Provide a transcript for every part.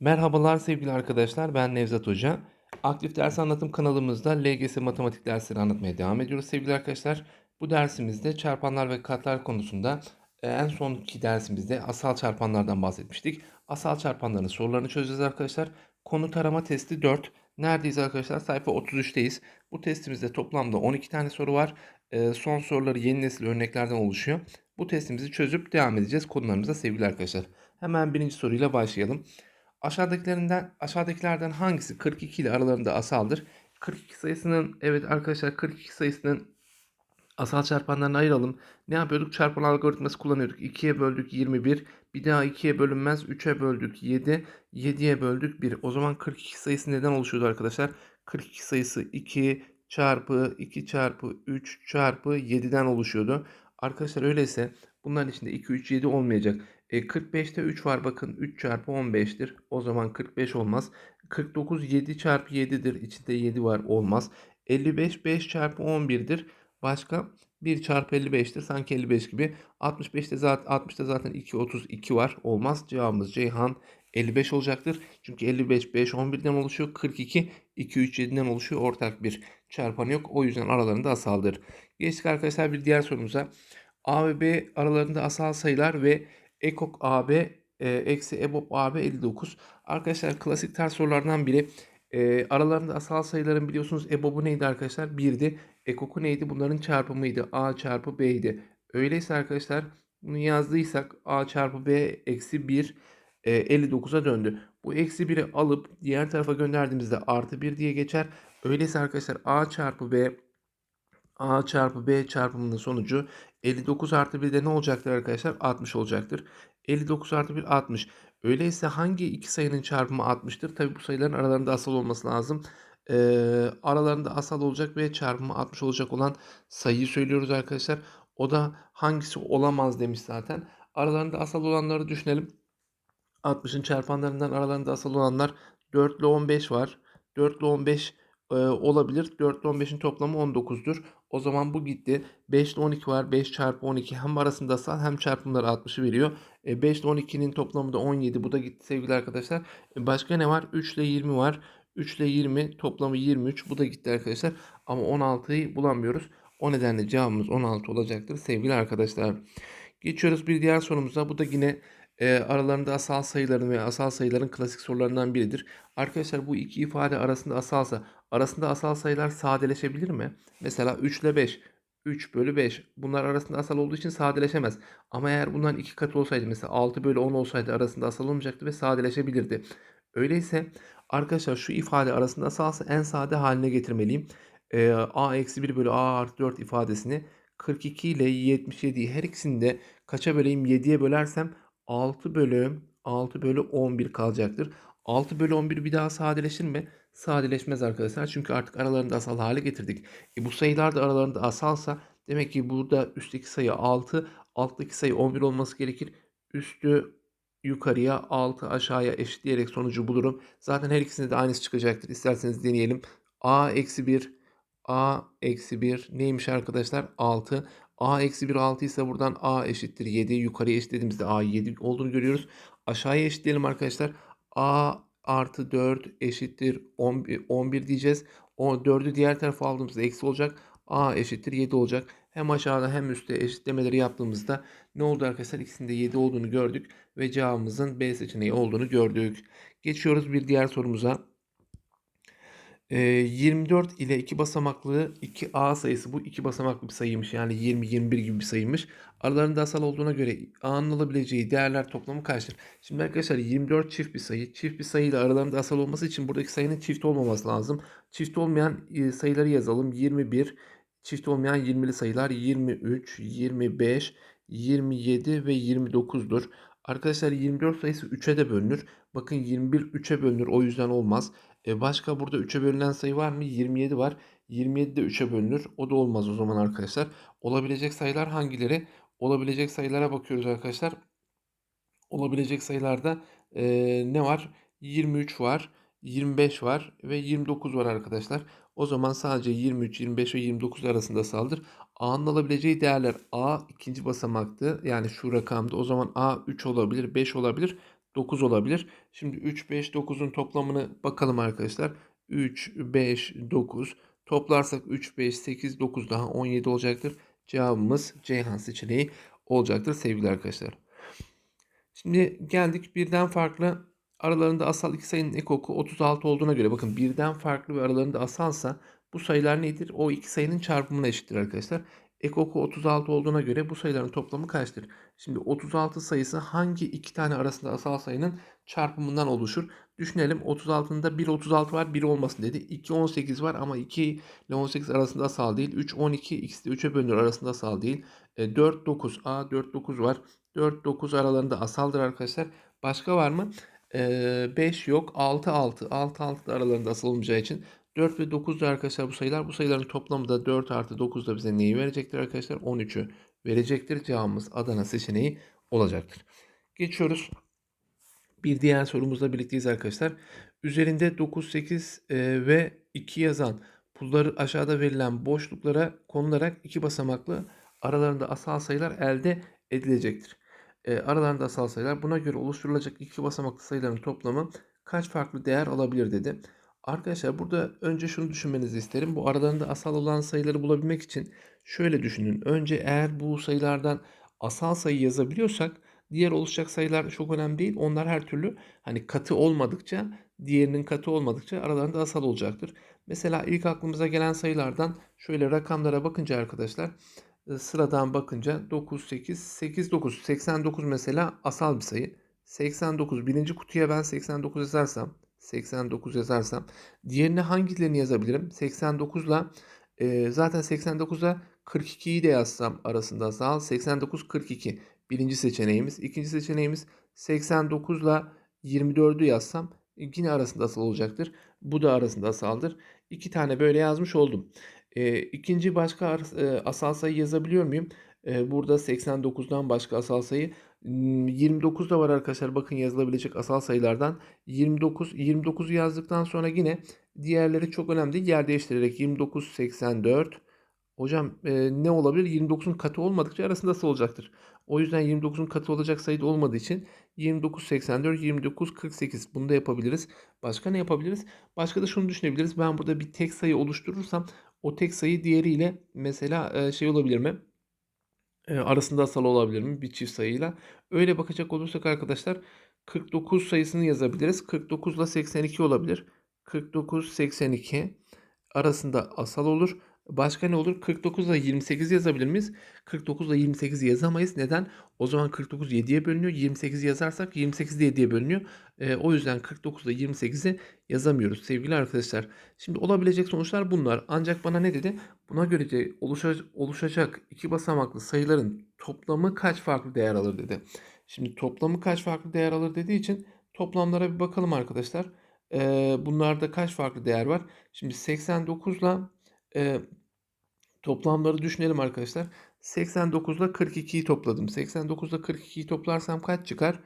Merhabalar sevgili arkadaşlar, ben Nevzat Hoca. Aktif Ders Anlatım kanalımızda LGS matematik dersleri anlatmaya devam ediyoruz sevgili arkadaşlar. Bu dersimizde çarpanlar ve katlar konusunda e, en sonki dersimizde asal çarpanlardan bahsetmiştik. Asal çarpanların sorularını çözeceğiz arkadaşlar. Konu tarama testi 4. Neredeyiz arkadaşlar? Sayfa 33'teyiz. Bu testimizde toplamda 12 tane soru var. E, Son soruları yeni nesil örneklerden oluşuyor. Bu testimizi çözüp devam edeceğiz konularımıza sevgili arkadaşlar. Hemen birinci soruyla başlayalım. Aşağıdakilerinden aşağıdakilerden hangisi 42 ile aralarında asaldır? 42 sayısının evet arkadaşlar 42 sayısının asal çarpanlarını ayıralım. Ne yapıyorduk? Çarpan algoritması kullanıyorduk. 2'ye böldük 21. Bir daha 2'ye bölünmez. 3'e böldük 7. 7'ye böldük 1. O zaman 42 sayısı neden oluşuyordu arkadaşlar? 42 sayısı 2 çarpı 2 çarpı 3 çarpı 7'den oluşuyordu. Arkadaşlar öyleyse bunların içinde 2, 3, 7 olmayacak. E, 45'te 3 var bakın 3 çarpı 15'tir. O zaman 45 olmaz. 49 7 çarpı 7'dir. İçinde 7 var olmaz. 55 5 çarpı 11'dir. Başka 1 çarpı 55'tir. Sanki 55 gibi. 65'te zaten 60'ta zaten 2 32 var. Olmaz. Cevabımız Ceyhan 55 olacaktır. Çünkü 55 5 11'den oluşuyor. 42 2 3 7'den oluşuyor. Ortak bir çarpan yok. O yüzden aralarında asaldır. Geçtik arkadaşlar bir diğer sorumuza. A ve B aralarında asal sayılar ve ekok AB e, eksi EBOB AB 59. Arkadaşlar klasik ters sorulardan biri. E, aralarında asal sayıların biliyorsunuz EBOB'u neydi arkadaşlar? 1'di. Ekok'u neydi? Bunların çarpımıydı. A çarpı B idi. Öyleyse arkadaşlar bunu yazdıysak A çarpı B eksi 1 e, 59'a döndü. Bu eksi 1'i alıp diğer tarafa gönderdiğimizde artı 1 diye geçer. Öyleyse arkadaşlar A çarpı B A çarpı B çarpımının sonucu 59 artı 1 de ne olacaktır arkadaşlar? 60 olacaktır. 59 artı 1 60. Öyleyse hangi iki sayının çarpımı 60'tır? Tabi bu sayıların aralarında asal olması lazım. Ee, aralarında asal olacak ve çarpımı 60 olacak olan sayıyı söylüyoruz arkadaşlar. O da hangisi olamaz demiş zaten. Aralarında asal olanları düşünelim. 60'ın çarpanlarından aralarında asal olanlar 4 ile 15 var. 4 ile 15 e, olabilir. 4 ile 15'in toplamı 19'dur. O zaman bu gitti. 5 ile 12 var. 5 çarpı 12 hem arasında asal hem çarpımları 60'ı veriyor. E, 5 ile 12'nin toplamı da 17. Bu da gitti sevgili arkadaşlar. E, başka ne var? 3 ile 20 var. 3 ile 20 toplamı 23. Bu da gitti arkadaşlar. Ama 16'yı bulamıyoruz. O nedenle cevabımız 16 olacaktır sevgili arkadaşlar. Geçiyoruz bir diğer sorumuza. Bu da yine e, aralarında asal sayıların ve asal sayıların klasik sorularından biridir. Arkadaşlar bu iki ifade arasında asalsa arasında asal sayılar sadeleşebilir mi? Mesela 3 ile 5. 3 bölü 5. Bunlar arasında asal olduğu için sadeleşemez. Ama eğer bunların iki katı olsaydı mesela 6 bölü 10 olsaydı arasında asal olmayacaktı ve sadeleşebilirdi. Öyleyse arkadaşlar şu ifade arasında asalsa en sade haline getirmeliyim. Ee, a eksi 1 bölü a artı 4 ifadesini 42 ile 77'yi her ikisini de kaça böleyim 7'ye bölersem 6 bölü 6 bölü 11 kalacaktır. 6 bölü 11 bir daha sadeleşir mi? Sadeleşmez arkadaşlar. Çünkü artık aralarında asal hale getirdik. E bu sayılar da aralarında asalsa demek ki burada üstteki sayı 6, alttaki sayı 11 olması gerekir. Üstü yukarıya 6 aşağıya eşitleyerek sonucu bulurum. Zaten her ikisinde de aynısı çıkacaktır. İsterseniz deneyelim. a eksi 1 a eksi 1 neymiş arkadaşlar? 6. a eksi 1 6 ise buradan a eşittir 7. Yukarıya eşitlediğimizde a 7 olduğunu görüyoruz. Aşağıya eşitleyelim arkadaşlar. a artı 4 eşittir 11, 11 diyeceğiz. O 4'ü diğer tarafa aldığımızda eksi olacak. a eşittir 7 olacak. Hem aşağıda hem üstte eşitlemeleri yaptığımızda ne oldu arkadaşlar? İkisinde 7 olduğunu gördük ve cevabımızın B seçeneği olduğunu gördük. Geçiyoruz bir diğer sorumuza. 24 ile 2 basamaklı 2A sayısı bu 2 basamaklı bir sayıymış. Yani 20-21 gibi bir sayıymış. Aralarında asal olduğuna göre A'nın alabileceği değerler toplamı kaçtır? Şimdi arkadaşlar 24 çift bir sayı. Çift bir sayıyla aralarında asal olması için buradaki sayının çift olmaması lazım. Çift olmayan sayıları yazalım. 21, çift olmayan 20'li sayılar 23, 25, 27 ve 29'dur. Arkadaşlar 24 sayısı 3'e de bölünür. Bakın 21 3'e bölünür o yüzden olmaz. E başka burada 3'e bölünen sayı var mı? 27 var. 27 de 3'e bölünür. O da olmaz o zaman arkadaşlar. Olabilecek sayılar hangileri? Olabilecek sayılara bakıyoruz arkadaşlar. Olabilecek sayılarda e, ne var? 23 var. 25 var ve 29 var arkadaşlar. O zaman sadece 23, 25 ve 29 arasında saldır. A'nın alabileceği değerler A ikinci basamaktı. Yani şu rakamda. O zaman A 3 olabilir, 5 olabilir, 9 olabilir. Şimdi 3, 5, 9'un toplamını bakalım arkadaşlar. 3, 5, 9 toplarsak 3, 5, 8, 9 daha 17 olacaktır. Cevabımız Ceyhan seçeneği olacaktır sevgili arkadaşlar. Şimdi geldik birden farklı aralarında asal iki sayının ekoku 36 olduğuna göre bakın birden farklı ve aralarında asalsa bu sayılar nedir? O iki sayının çarpımına eşittir arkadaşlar. Ekoku 36 olduğuna göre bu sayıların toplamı kaçtır? Şimdi 36 sayısı hangi iki tane arasında asal sayının çarpımından oluşur? Düşünelim 36'nın da 1 36 var 1 olmasın dedi. 2 18 var ama 2 ile 18 arasında asal değil. 3 12 ikisi de 3'e bölünür arasında asal değil. E, 4 9 A 4 9 var. 4 9 aralarında asaldır arkadaşlar. Başka var mı? E, 5 yok. 6 6. 6 6 da aralarında asal olmayacağı için 4 ve 9 da arkadaşlar bu sayılar. Bu sayıların toplamı da 4 artı 9 da bize neyi verecektir arkadaşlar? 13'ü verecektir. Cevabımız Adana seçeneği olacaktır. Geçiyoruz. Bir diğer sorumuzla birlikteyiz arkadaşlar. Üzerinde 9, 8 e, ve 2 yazan pulları aşağıda verilen boşluklara konularak iki basamaklı aralarında asal sayılar elde edilecektir. E, aralarında asal sayılar buna göre oluşturulacak iki basamaklı sayıların toplamı kaç farklı değer alabilir dedi. Arkadaşlar burada önce şunu düşünmenizi isterim. Bu aralarında asal olan sayıları bulabilmek için şöyle düşünün. Önce eğer bu sayılardan asal sayı yazabiliyorsak diğer oluşacak sayılar çok önemli değil. Onlar her türlü hani katı olmadıkça diğerinin katı olmadıkça aralarında asal olacaktır. Mesela ilk aklımıza gelen sayılardan şöyle rakamlara bakınca arkadaşlar e, sıradan bakınca 9, 8, 8, 9. 89 mesela asal bir sayı. 89 birinci kutuya ben 89 yazarsam 89 yazarsam diğerine hangilerini yazabilirim? 89 ile zaten 89'a 42'yi de yazsam arasında asal 89 42 birinci seçeneğimiz. İkinci seçeneğimiz 89 ile 24'ü yazsam yine arasında asal olacaktır. Bu da arasında asaldır. İki tane böyle yazmış oldum. E, ikinci başka asal sayı yazabiliyor muyum? E, burada 89'dan başka asal sayı 29 da var arkadaşlar. Bakın yazılabilecek asal sayılardan 29 29'u yazdıktan sonra yine diğerleri çok önemli değil. Yer değiştirerek 29 84 Hocam e, ne olabilir? 29'un katı olmadıkça arasında asal olacaktır. O yüzden 29'un katı olacak sayı da olmadığı için 29 84 29 48 bunu da yapabiliriz. Başka ne yapabiliriz? Başka da şunu düşünebiliriz. Ben burada bir tek sayı oluşturursam o tek sayı diğeriyle mesela e, şey olabilir mi? Arasında asal olabilir mi bir çift sayıyla? Öyle bakacak olursak arkadaşlar 49 sayısını yazabiliriz. 49 ile 82 olabilir. 49 82 arasında asal olur. Başka ne olur? 49 ile 28 yazabilir miyiz? 49 ile 28 yazamayız. Neden? O zaman 49 7'ye bölünüyor. 28 yazarsak 28 de 7'ye bölünüyor. E, o yüzden 49 ile 28'i yazamıyoruz sevgili arkadaşlar. Şimdi olabilecek sonuçlar bunlar. Ancak bana ne dedi? Buna göre oluşacak iki basamaklı sayıların toplamı kaç farklı değer alır dedi. Şimdi toplamı kaç farklı değer alır dediği için toplamlara bir bakalım arkadaşlar. E, bunlarda kaç farklı değer var? Şimdi 89 ile e, toplamları düşünelim arkadaşlar. 89 ile 42'yi topladım. 89 ile 42'yi toplarsam kaç çıkar?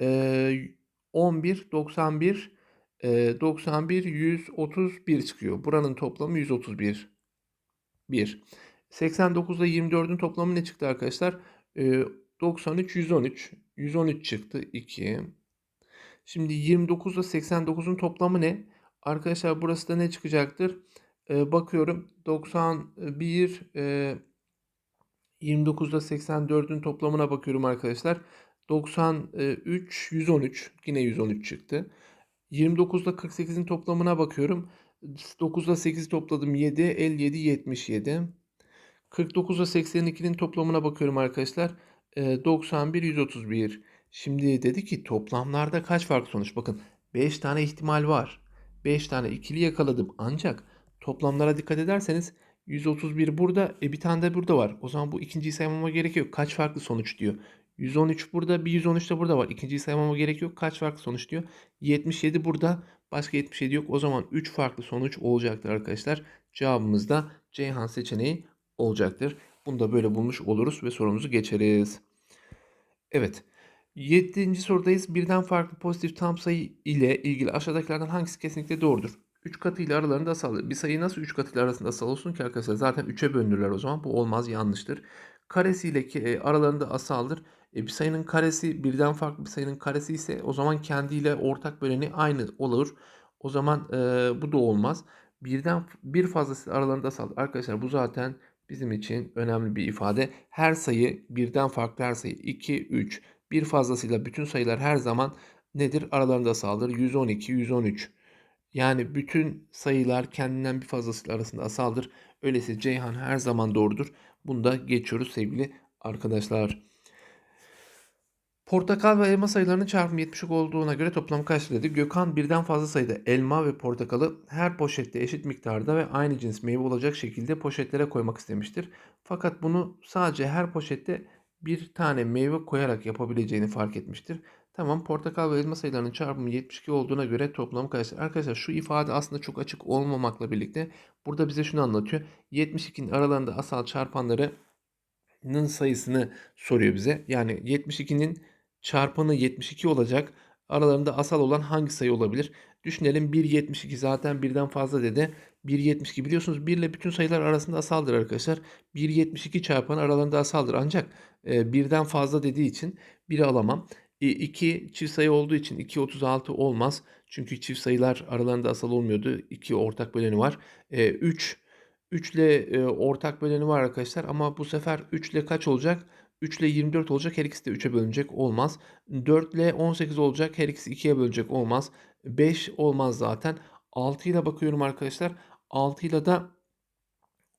E, 11, 91, e, 91, 131 çıkıyor. Buranın toplamı 131. 1. 89 ile 24'ün toplamı ne çıktı arkadaşlar? E, 93, 113. 113 çıktı. 2. Şimdi 29 ile 89'un toplamı ne? Arkadaşlar burası da ne çıkacaktır? E, bakıyorum 91 e, 29'da 84'ün toplamına bakıyorum arkadaşlar. 93 113 yine 113 çıktı. 29'da 48'in toplamına bakıyorum. 9'da 8 topladım 7 57 77. 49'da 82'nin toplamına bakıyorum arkadaşlar. E, 91 131. Şimdi dedi ki toplamlarda kaç farklı sonuç? Bakın 5 tane ihtimal var. 5 tane ikili yakaladım ancak Toplamlara dikkat ederseniz 131 burada, e bir tane de burada var. O zaman bu ikinciyi saymama gerek yok. Kaç farklı sonuç diyor. 113 burada, bir 113 de burada var. İkinciyi saymama gerek yok. Kaç farklı sonuç diyor. 77 burada, başka 77 yok. O zaman 3 farklı sonuç olacaktır arkadaşlar. Cevabımız da Ceyhan seçeneği olacaktır. Bunu da böyle bulmuş oluruz ve sorumuzu geçeriz. Evet. 7. sorudayız. Birden farklı pozitif tam sayı ile ilgili aşağıdakilerden hangisi kesinlikle doğrudur? 3 katıyla aralarında asal. Bir sayı nasıl 3 katıyla arasında asal olsun ki arkadaşlar? Zaten 3'e bölünürler o zaman. Bu olmaz yanlıştır. Karesiyle ki e, aralarında asaldır. E, bir sayının karesi birden farklı bir sayının karesi ise o zaman kendiyle ortak böleni aynı olur. O zaman e, bu da olmaz. Birden bir fazlası aralarında asaldır. Arkadaşlar bu zaten bizim için önemli bir ifade. Her sayı birden farklı her sayı 2, 3 bir fazlasıyla bütün sayılar her zaman nedir? Aralarında asaldır. 112, 113. Yani bütün sayılar kendinden bir fazlasıyla arasında asaldır. Öyleyse Ceyhan her zaman doğrudur. Bunu da geçiyoruz sevgili arkadaşlar. Portakal ve elma sayılarının çarpımı 70 olduğuna göre toplamı kaçtır dedi. Gökhan birden fazla sayıda elma ve portakalı her poşette eşit miktarda ve aynı cins meyve olacak şekilde poşetlere koymak istemiştir. Fakat bunu sadece her poşette bir tane meyve koyarak yapabileceğini fark etmiştir. Tamam portakal ve elma sayılarının çarpımı 72 olduğuna göre toplamı kaçtır? Arkadaşlar şu ifade aslında çok açık olmamakla birlikte burada bize şunu anlatıyor. 72'nin aralarında asal çarpanlarının sayısını soruyor bize. Yani 72'nin çarpanı 72 olacak. Aralarında asal olan hangi sayı olabilir? Düşünelim 1.72 zaten birden fazla dedi. 1.72 biliyorsunuz 1 ile bütün sayılar arasında asaldır arkadaşlar. 1.72 çarpanı aralarında asaldır. Ancak e, birden fazla dediği için 1'i alamam. 2 çift sayı olduğu için 2.36 olmaz. Çünkü çift sayılar aralarında asal olmuyordu. 2 ortak böleni var. 3 3 ile e, ortak böleni var arkadaşlar ama bu sefer 3 ile kaç olacak? 3 ile 24 olacak her ikisi de 3'e bölünecek olmaz. 4 ile 18 olacak her ikisi 2'ye bölecek olmaz. 5 olmaz zaten. 6 ile bakıyorum arkadaşlar. 6 ile de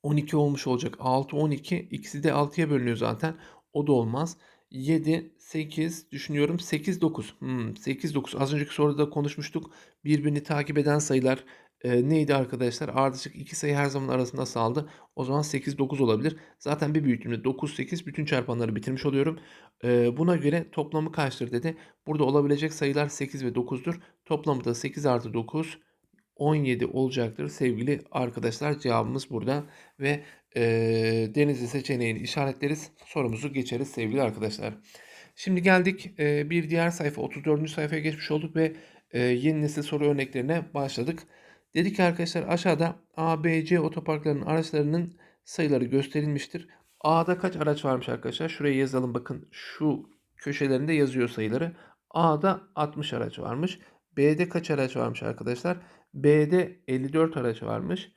12 olmuş olacak. 6, 12 ikisi de 6'ya bölünüyor zaten. O da olmaz. 7, 8 düşünüyorum. 8, 9. Hmm, 8, 9. Az önceki soruda da konuşmuştuk. Birbirini takip eden sayılar e, neydi arkadaşlar? Ardışık iki sayı her zaman arasında saldı. O zaman 8, 9 olabilir. Zaten bir büyüttüğümde 9, 8 bütün çarpanları bitirmiş oluyorum. E, buna göre toplamı kaçtır dedi. Burada olabilecek sayılar 8 ve 9'dur. Toplamı da 8 artı 9 17 olacaktır sevgili arkadaşlar. Cevabımız burada ve e, denizli seçeneğini işaretleriz. Sorumuzu geçeriz sevgili arkadaşlar. Şimdi geldik e, bir diğer sayfa 34. sayfaya geçmiş olduk ve e, yeni nesil soru örneklerine başladık. Dedik ki arkadaşlar aşağıda A, B, C otoparklarının araçlarının sayıları gösterilmiştir. A'da kaç araç varmış arkadaşlar? Şuraya yazalım bakın şu köşelerinde yazıyor sayıları. A'da 60 araç varmış. B'de kaç araç varmış arkadaşlar? B'de 54 araç varmış.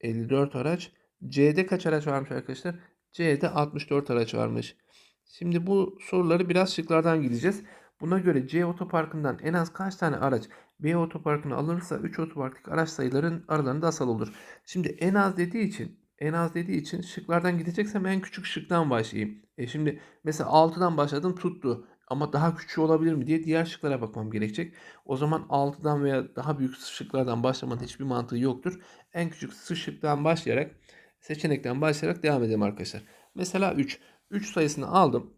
54 araç. C'de kaç araç varmış arkadaşlar? C'de 64 araç varmış. Şimdi bu soruları biraz şıklardan gideceğiz. Buna göre C otoparkından en az kaç tane araç B otoparkına alınırsa 3 otoparktaki araç sayıların aralarında asal olur. Şimdi en az dediği için en az dediği için şıklardan gideceksem en küçük şıktan başlayayım. E şimdi mesela 6'dan başladım tuttu. Ama daha küçük olabilir mi diye diğer şıklara bakmam gerekecek. O zaman 6'dan veya daha büyük şıklardan başlamanın hiçbir mantığı yoktur. En küçük şıktan başlayarak seçenekten başlayarak devam edelim arkadaşlar. Mesela 3. 3 sayısını aldım.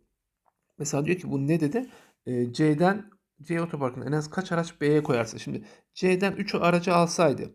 Mesela diyor ki bu ne dedi? E, C'den C otoparkına en az kaç araç B'ye koyarsa. Şimdi C'den 3 aracı alsaydı.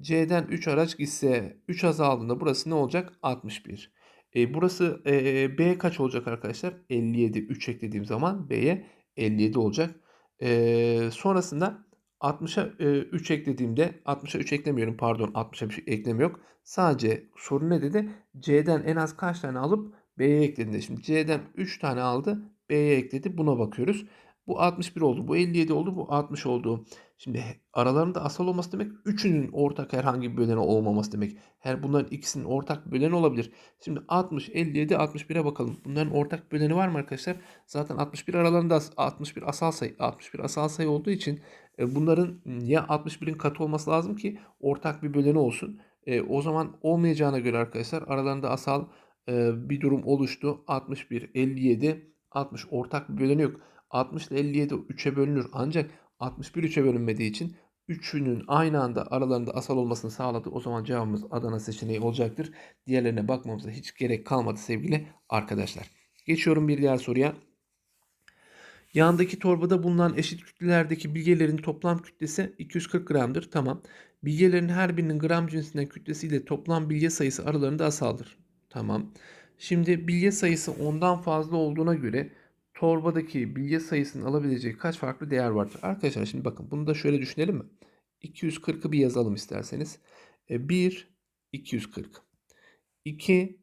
C'den 3 araç gitse 3 azaldığında burası ne olacak? 61. E, burası e, B kaç olacak arkadaşlar? 57. 3 eklediğim zaman B'ye 57 olacak. E, sonrasında 60'a e, 3 eklediğimde 60'a 3 eklemiyorum pardon 60'a bir şey eklem yok. Sadece soru ne dedi? C'den en az kaç tane alıp B'ye eklediğinde. Şimdi C'den 3 tane aldı B'ye ekledi buna bakıyoruz. Bu 61 oldu. Bu 57 oldu. Bu 60 oldu. Şimdi aralarında asal olması demek üçünün ortak herhangi bir böleni olmaması demek. Her bunların ikisinin ortak böleni olabilir. Şimdi 60, 57, 61'e bakalım. Bunların ortak böleni var mı arkadaşlar? Zaten 61 aralarında 61 asal sayı. 61 asal sayı olduğu için e, bunların ya 61'in katı olması lazım ki ortak bir böleni olsun. E, o zaman olmayacağına göre arkadaşlar aralarında asal e, bir durum oluştu. 61, 57, 60 ortak bir böleni yok. 60 ile 57 3'e bölünür. Ancak 61 3'e bölünmediği için üçünün aynı anda aralarında asal olmasını sağladı. O zaman cevabımız Adana seçeneği olacaktır. Diğerlerine bakmamıza hiç gerek kalmadı sevgili arkadaşlar. Geçiyorum bir diğer soruya. Yandaki torbada bulunan eşit kütlelerdeki bilgelerin toplam kütlesi 240 gramdır. Tamam. Bilgelerin her birinin gram cinsinden kütlesiyle toplam bilye sayısı aralarında asaldır. Tamam. Şimdi bilye sayısı ondan fazla olduğuna göre torbadaki bilye sayısının alabileceği kaç farklı değer vardır? Arkadaşlar şimdi bakın bunu da şöyle düşünelim mi? 240'ı bir yazalım isterseniz. 1 240. 2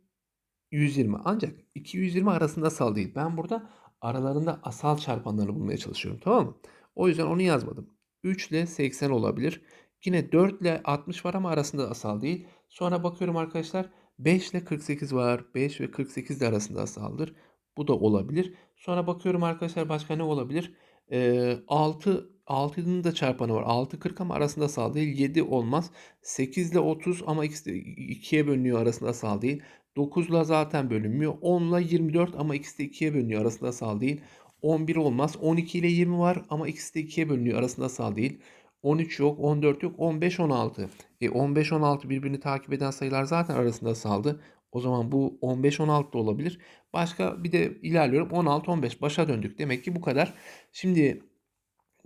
120. Ancak 220 arasında asal değil. Ben burada aralarında asal çarpanlarını bulmaya çalışıyorum. Tamam mı? O yüzden onu yazmadım. 3 ile 80 olabilir. Yine 4 ile 60 var ama arasında asal değil. Sonra bakıyorum arkadaşlar 5 ile 48 var. 5 ve 48 de arasında asaldır. Bu da olabilir. Sonra bakıyorum arkadaşlar başka ne olabilir? Ee, 6 6'nın da çarpanı var. 6 40 ama arasında asal değil. 7 olmaz. 8 ile 30 ama ikisi de 2'ye bölünüyor arasında asal değil. 9 ile zaten bölünmüyor. 10 ile 24 ama ikisi de 2'ye bölünüyor arasında asal değil. 11 olmaz. 12 ile 20 var ama ikisi de 2'ye bölünüyor arasında asal değil. 13 yok, 14 yok, 15, 16. E 15, 16 birbirini takip eden sayılar zaten arasında asaldı. O zaman bu 15, 16 da olabilir. Başka bir de ilerliyorum. 16, 15 başa döndük. Demek ki bu kadar. Şimdi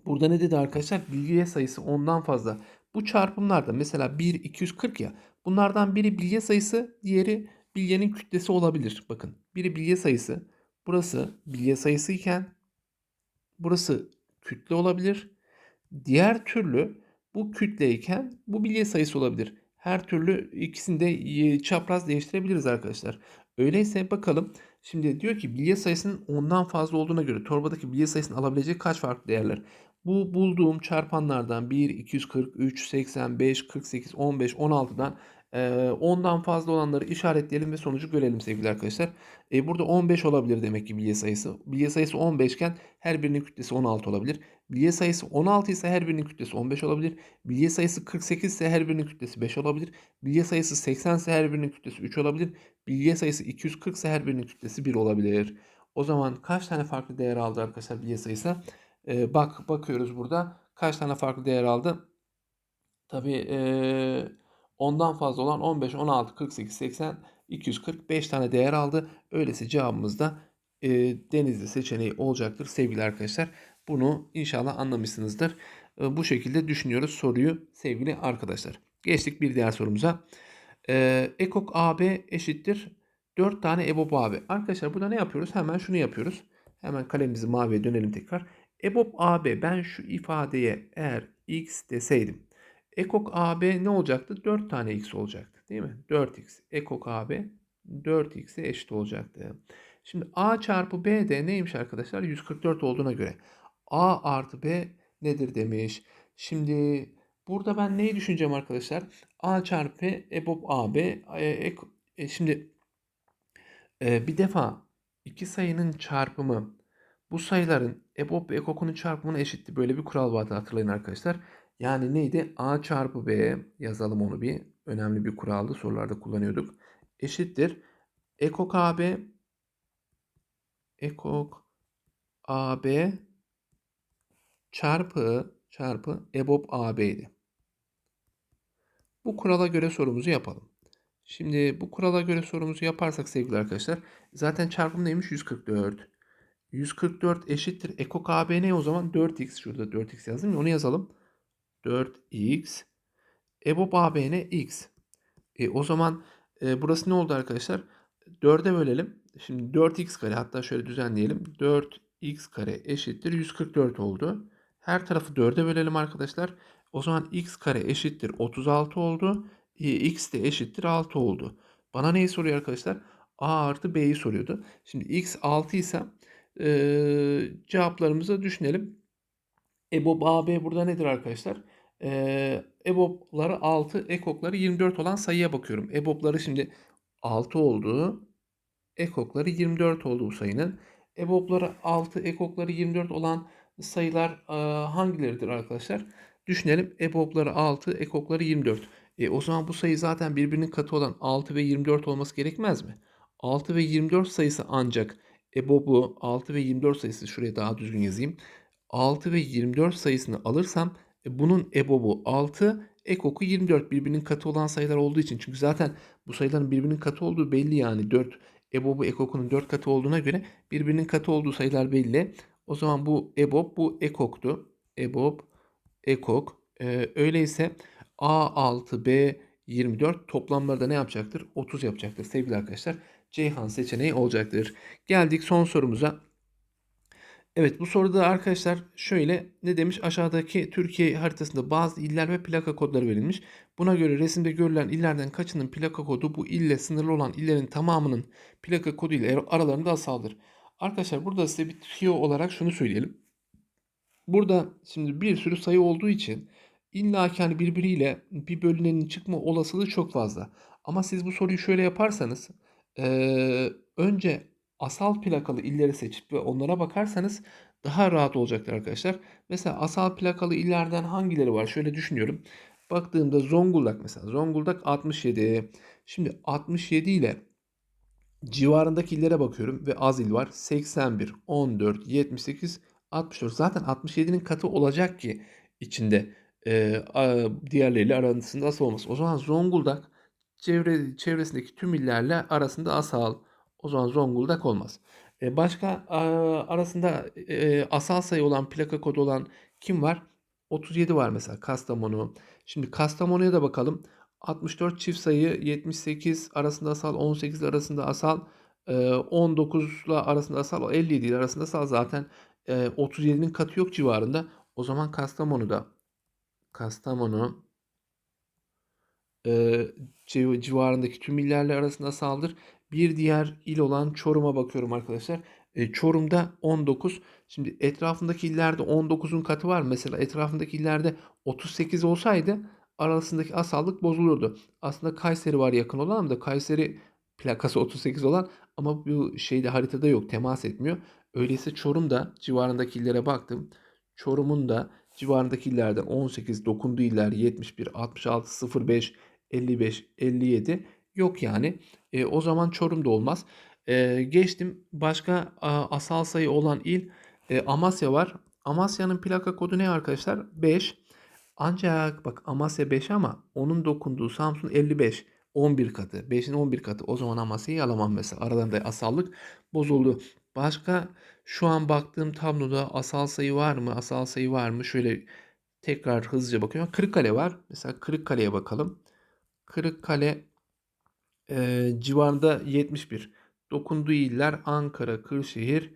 burada ne dedi arkadaşlar? Bilye sayısı ondan fazla. Bu çarpımlarda mesela 1, 240 ya. Bunlardan biri bilye sayısı, diğeri bilyenin kütlesi olabilir. Bakın biri bilye sayısı. Burası bilye sayısı iken burası kütle olabilir. Diğer türlü bu kütleyken bu bilye sayısı olabilir. Her türlü ikisini de çapraz değiştirebiliriz arkadaşlar. Öyleyse bakalım. Şimdi diyor ki bilye sayısının ondan fazla olduğuna göre torbadaki bilye sayısını alabilecek kaç farklı değerler? Bu bulduğum çarpanlardan 1, 243, 85, 48, 15, 16'dan 10'dan fazla olanları işaretleyelim ve sonucu görelim sevgili arkadaşlar. E, burada 15 olabilir demek ki bilye sayısı. Bilye sayısı 15 iken her birinin kütlesi 16 olabilir. Bilye sayısı 16 ise her birinin kütlesi 15 olabilir. Bilye sayısı 48 ise her birinin kütlesi 5 olabilir. Bilye sayısı 80 ise her birinin kütlesi 3 olabilir. Bilye sayısı 240 ise her birinin kütlesi 1 olabilir. O zaman kaç tane farklı değer aldı arkadaşlar bilye sayısı? E, bak bakıyoruz burada kaç tane farklı değer aldı. Tabii eee 10'dan fazla olan 15, 16, 48, 80, 245 tane değer aldı. Öyleyse cevabımız da e, Denizli seçeneği olacaktır sevgili arkadaşlar. Bunu inşallah anlamışsınızdır. E, bu şekilde düşünüyoruz soruyu sevgili arkadaşlar. Geçtik bir diğer sorumuza. E, Ekok AB eşittir 4 tane EBOB AB. Arkadaşlar burada ne yapıyoruz? Hemen şunu yapıyoruz. Hemen kalemimizi maviye dönelim tekrar. EBOB AB ben şu ifadeye eğer x deseydim Ekok AB ne olacaktı? 4 tane x olacaktı değil mi? 4x. Ekok AB 4x'e eşit olacaktı. Şimdi a çarpı b de neymiş arkadaşlar? 144 olduğuna göre a artı b nedir demiş. Şimdi burada ben neyi düşüneceğim arkadaşlar? a çarpı EBOB AB. E, e, şimdi e, bir defa iki sayının çarpımı bu sayıların EBOB ve EKOK'un çarpımına eşitti. Böyle bir kural vardı hatırlayın arkadaşlar. Yani neydi? A çarpı B yazalım onu bir. Önemli bir kuraldı. Sorularda kullanıyorduk. Eşittir. EKOK AB ekok AB çarpı çarpı EBOB AB'ydi. Bu kurala göre sorumuzu yapalım. Şimdi bu kurala göre sorumuzu yaparsak sevgili arkadaşlar zaten çarpım neymiş? 144. 144 eşittir. Ekok AB ne o zaman? 4x. Şurada 4x yazdım ya onu yazalım. 4x. EBOB AB ne? x. E, o zaman e, burası ne oldu arkadaşlar? 4'e bölelim. Şimdi 4x kare hatta şöyle düzenleyelim. 4x kare eşittir 144 oldu. Her tarafı 4'e bölelim arkadaşlar. O zaman x kare eşittir 36 oldu. E, x de eşittir 6 oldu. Bana neyi soruyor arkadaşlar? a artı b'yi soruyordu. Şimdi x 6 ise e, cevaplarımızı düşünelim. EBOB AB burada nedir arkadaşlar? E, EBOB'ları 6, EKOK'ları 24 olan sayıya bakıyorum. EBOB'ları şimdi 6 olduğu ekokları 24 oldu bu sayının. EBOB'ları 6, ekokları 24 olan sayılar e, hangileridir arkadaşlar? Düşünelim EBOB'ları 6, ekokları 24. E, o zaman bu sayı zaten birbirinin katı olan 6 ve 24 olması gerekmez mi? 6 ve 24 sayısı ancak EBOB'u 6 ve 24 sayısı şuraya daha düzgün yazayım. 6 ve 24 sayısını alırsam bunun EBOB'u 6, ekoku 24 birbirinin katı olan sayılar olduğu için. Çünkü zaten bu sayıların birbirinin katı olduğu belli yani 4 EBOB'u ekokunun 4 katı olduğuna göre birbirinin katı olduğu sayılar belli. O zaman bu EBOB bu ekoktu. EBOB ekok. Ee, öyleyse A6 B 24 toplamlarda ne yapacaktır? 30 yapacaktır sevgili arkadaşlar. Ceyhan seçeneği olacaktır. Geldik son sorumuza. Evet bu soruda arkadaşlar şöyle ne demiş? Aşağıdaki Türkiye haritasında bazı iller ve plaka kodları verilmiş. Buna göre resimde görülen illerden kaçının plaka kodu bu ille sınırlı olan illerin tamamının plaka kodu ile aralarında asaldır. Arkadaşlar burada size bir tüyo olarak şunu söyleyelim. Burada şimdi bir sürü sayı olduğu için illa ki hani birbiriyle bir bölünenin çıkma olasılığı çok fazla. Ama siz bu soruyu şöyle yaparsanız eee, önce asal plakalı illeri seçip ve onlara bakarsanız daha rahat olacaktır arkadaşlar. Mesela asal plakalı illerden hangileri var? Şöyle düşünüyorum. Baktığımda Zonguldak mesela. Zonguldak 67. Şimdi 67 ile civarındaki illere bakıyorum ve az il var. 81, 14, 78, 64. Zaten 67'nin katı olacak ki içinde e, diğerleriyle arasında asal olması. O zaman Zonguldak çevre, çevresindeki tüm illerle arasında asal. O zaman Zonguldak olmaz. E, başka arasında e, asal sayı olan plaka kodu olan kim var? 37 var mesela Kastamonu. Şimdi Kastamonu'ya da bakalım. 64 çift sayı 78 arasında asal 18 arasında asal 19 ile arasında asal 57 ile arasında asal zaten e, 37'nin katı yok civarında. O zaman Kastamonu'da Kastamonu e, civ- civarındaki tüm illerle arasında asaldır. Bir diğer il olan Çorum'a bakıyorum arkadaşlar. E, Çorum'da 19. Şimdi etrafındaki illerde 19'un katı var. Mesela etrafındaki illerde 38 olsaydı arasındaki asallık bozulurdu. Aslında Kayseri var yakın olan ama da Kayseri plakası 38 olan ama bu şeyde haritada yok. Temas etmiyor. Öyleyse Çorum'da civarındaki illere baktım. Çorum'un da civarındaki illerden 18 dokunduğu iller 71, 66, 05, 55, 57 yok yani. E, o zaman Çorum'da olmaz. E, geçtim başka a, asal sayı olan il e, Amasya var. Amasya'nın plaka kodu ne arkadaşlar? 5. Ancak bak Amasya 5 ama onun dokunduğu Samsun 55. 11 katı. 5'in 11 katı. O zaman Amasya'yı alamam mesela. Aralarında asallık bozuldu. Başka şu an baktığım tabloda asal sayı var mı? Asal sayı var mı? Şöyle tekrar hızlıca bakıyorum. Kırıkkale var. Mesela Kırıkkale'ye bakalım. Kırıkkale e, civarında 71. Dokunduğu iller Ankara, Kırşehir,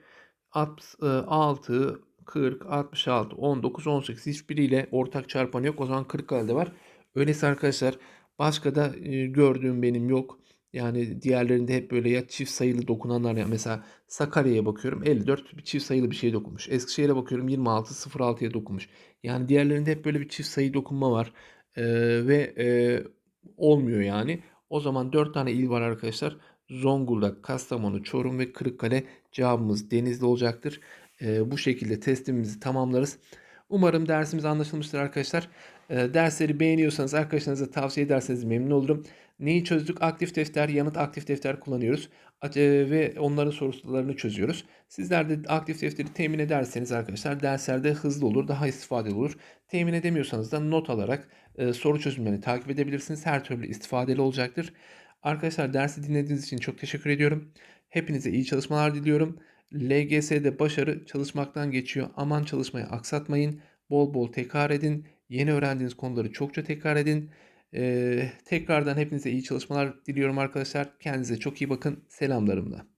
6, 40, 66, 19, 18 hiçbiriyle ortak çarpanı yok. O zaman Kırıkkale'de var. Öyleyse arkadaşlar başka da gördüğüm benim yok. Yani diğerlerinde hep böyle ya çift sayılı dokunanlar ya mesela Sakarya'ya bakıyorum 54 bir çift sayılı bir şey dokunmuş. Eskişehir'e bakıyorum 26 06'ya dokunmuş. Yani diğerlerinde hep böyle bir çift sayı dokunma var. Ee, ve e, olmuyor yani. O zaman 4 tane il var arkadaşlar. Zonguldak, Kastamonu, Çorum ve Kırıkkale cevabımız Denizli olacaktır. Ee, bu şekilde testimizi tamamlarız. Umarım dersimiz anlaşılmıştır arkadaşlar. Ee, dersleri beğeniyorsanız arkadaşlarınıza tavsiye ederseniz memnun olurum. Neyi çözdük? Aktif defter, yanıt aktif defter kullanıyoruz. E, Ve onların sorularını çözüyoruz. Sizler de aktif defteri temin ederseniz arkadaşlar derslerde hızlı olur, daha istifadeli olur. Temin edemiyorsanız da not alarak e, soru çözümlerini takip edebilirsiniz. Her türlü istifadeli olacaktır. Arkadaşlar dersi dinlediğiniz için çok teşekkür ediyorum. Hepinize iyi çalışmalar diliyorum. LGS'de başarı çalışmaktan geçiyor. Aman çalışmayı aksatmayın. Bol bol tekrar edin. Yeni öğrendiğiniz konuları çokça tekrar edin. Ee, tekrardan hepinize iyi çalışmalar diliyorum arkadaşlar. Kendinize çok iyi bakın. Selamlarımla.